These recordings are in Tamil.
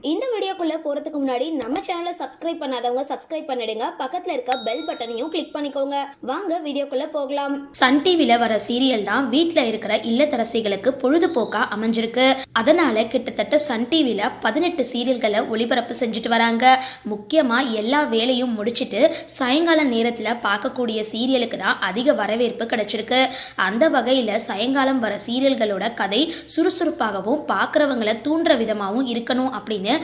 இந்த வீடியோக்குள்ளே போறதுக்கு முன்னாடி நம்ம சேனலை சப்ஸ்கிரைப் பண்ணாதவங்க சப்ஸ்கிரைப் பண்ணிடுங்க. பக்கத்தில் இருக்க பெல் பட்டனையும் கிளிக் பண்ணிக்கோங்க. வாங்க வீடியோக்குள்ளே போகலாம். சன் டிவியில் வர சீரியல் தான் வீட்டில் இருக்கிற இல்லத்தரசிகளுக்கு பொழுதுபோக்காக அமைஞ்சிருக்கு. அதனால கிட்டத்தட்ட சன் டிவியில் பதினெட்டு சீரியல்களை ஒளிபரப்பு செஞ்சுட்டு வராங்க. முக்கியமாக எல்லா வேலையும் முடிச்சுட்டு சாயங்கால நேரத்தில் பார்க்கக்கூடிய சீரியலுக்கு தான் அதிக வரவேற்பு கிடைச்சிருக்கு. அந்த வகையில் சாயங்காலம் வர சீரியல்களோட கதை சுறுசுறுப்பாகவும் பார்க்குறவங்களை தூண்டுற விதமாகவும் இருக்கணும் அப்படின்னு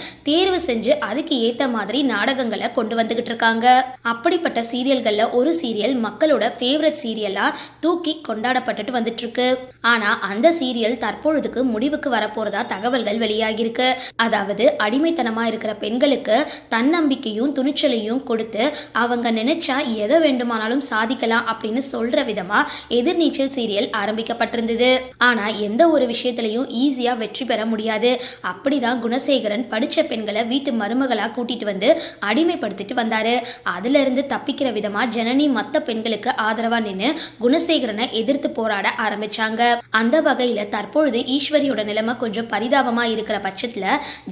தேர்வு செஞ்சு அதுக்கு ஏத்த மாதிரி நாடகங்களை கொண்டு வந்துகிட்டு இருக்காங்க. அப்படிப்பட்ட சீரியல்கள்ல ஒரு சீரியல் மக்களோட ஃபேவரட் சீரியலா தூக்கி கொண்டாடப்பட்டுட்டு வந்துட்டு இருக்கு ஆனா அந்த சீரியல் தற்பொழுதுக்கு முடிவுக்கு வரப்போறதா தகவல்கள் வெளியாகிருக்கு அதாவது அடிமைத்தனமா இருக்கிற பெண்களுக்கு தன்னம்பிக்கையும் துணிச்சலையும் கொடுத்து அவங்க நினைச்சா எதை வேண்டுமானாலும் சாதிக்கலாம் அப்படின்னு சொல்ற விதமா எதிர்நீச்சல் சீரியல் ஆரம்பிக்கப்பட்டிருந்தது. ஆனா எந்த ஒரு விஷயத்திலையும் ஈஸியா வெற்றி பெற முடியாது. அப்படிதான் குணசேகரன் படிச்ச பெண்கள் வீட்டு மருமகளாக கூட்டிட்டு வந்து அடிமைப்படுத்திட்டு வந்தாரு. அதுல இருந்து தப்பிக்கிற விதமா ஜனனி மத்த பெண்களுக்கு ஆதரவா நின்று குணசேகரனை எதிர்த்து போராட ஆரம்பிச்சாங்க. அந்த வகையில தற்பொழுது ஈஸ்வரியோட நிலைமை கொஞ்சம் பரிதாபமா இருக்கிற பட்சத்துல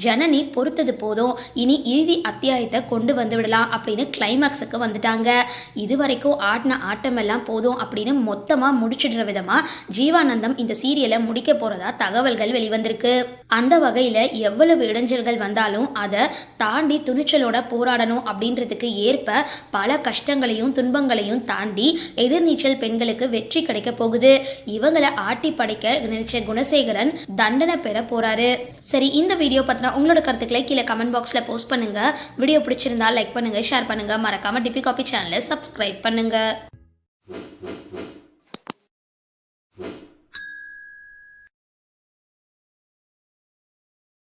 ஜனனி பொறுத்தது போதும் இனி இறுதி அத்தியாயத்தை கொண்டு வந்து விடலாம் அப்படின்னு கிளைமாக்ஸுக்கு வந்துட்டாங்க. இது வரைக்கும் ஆடின ஆட்டம் எல்லாம் போதும் அப்படின்னு மொத்தமா முடிச்சிடுற விதமா ஜீவானந்தம் இந்த சீரியலை முடிக்க போறதா தகவல்கள் வெளிவந்திருக்கு. அந்த வகையில் எவ்வளவு இடைஞ்சல்கள் வந்தாலும் அதை தாண்டி துணிச்சலோட போராடணும் அப்படின்றதுக்கு ஏற்ப பல கஷ்டங்களையும் துன்பங்களையும் தாண்டி எதிர்நீச்சல் பெண்களுக்கு வெற்றி கிடைக்க போகுது. இவங்களை ஆட்டி படைக்க நினைச்ச குணசேகரன் தண்டனை பெற போறாரு. சரி இந்த வீடியோ பத்தின உங்களோட கருத்துக்களை கீழே கமெண்ட் பாக்ஸ்ல போஸ்ட் பண்ணுங்க. வீடியோ பிடிச்சிருந்தா லைக் பண்ணுங்க ஷேர் பண்ணுங்க. மறக்காம டிபி காபி சேனலை சப்ஸ்கிரைப் பண்ணுங்க.